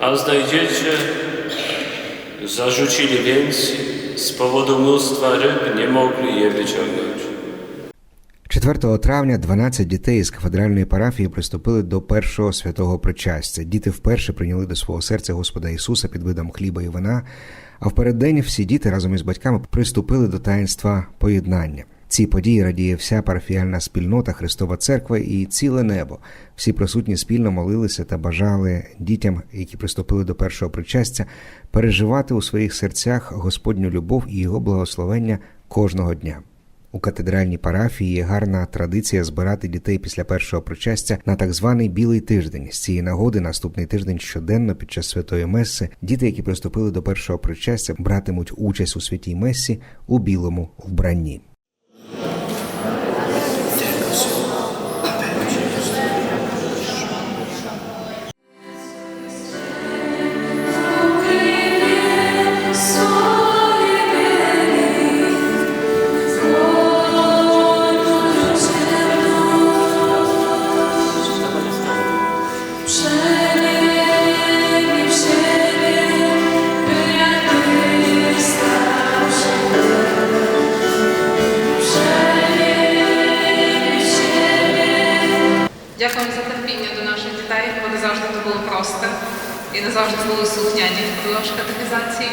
a znajdziecie, zarzucili więc, z powodu mnóstwa ryb nie mogli je wyciągnąć. 4 травня 12 дітей з кафедральної парафії приступили до першого святого причастя. Діти вперше прийняли до свого серця Господа Ісуса під видом хліба і вина. А в переддень всі діти разом із батьками приступили до таїнства поєднання. Ці події радіє вся парафіальна спільнота, Христова Церква і ціле небо. Всі присутні спільно молилися та бажали дітям, які приступили до першого причастя, переживати у своїх серцях Господню любов і його благословення кожного дня. У катедральній парафії є гарна традиція збирати дітей після першого причастя на так званий білий тиждень. З цієї нагоди наступний тиждень щоденно під час святої меси діти, які приступили до першого причастя, братимуть участь у святій месі у білому вбранні. Дякуємо за терпіння до наших дітей, бо не завжди це було просто. І не завжди були слухняні впродовж катехізації.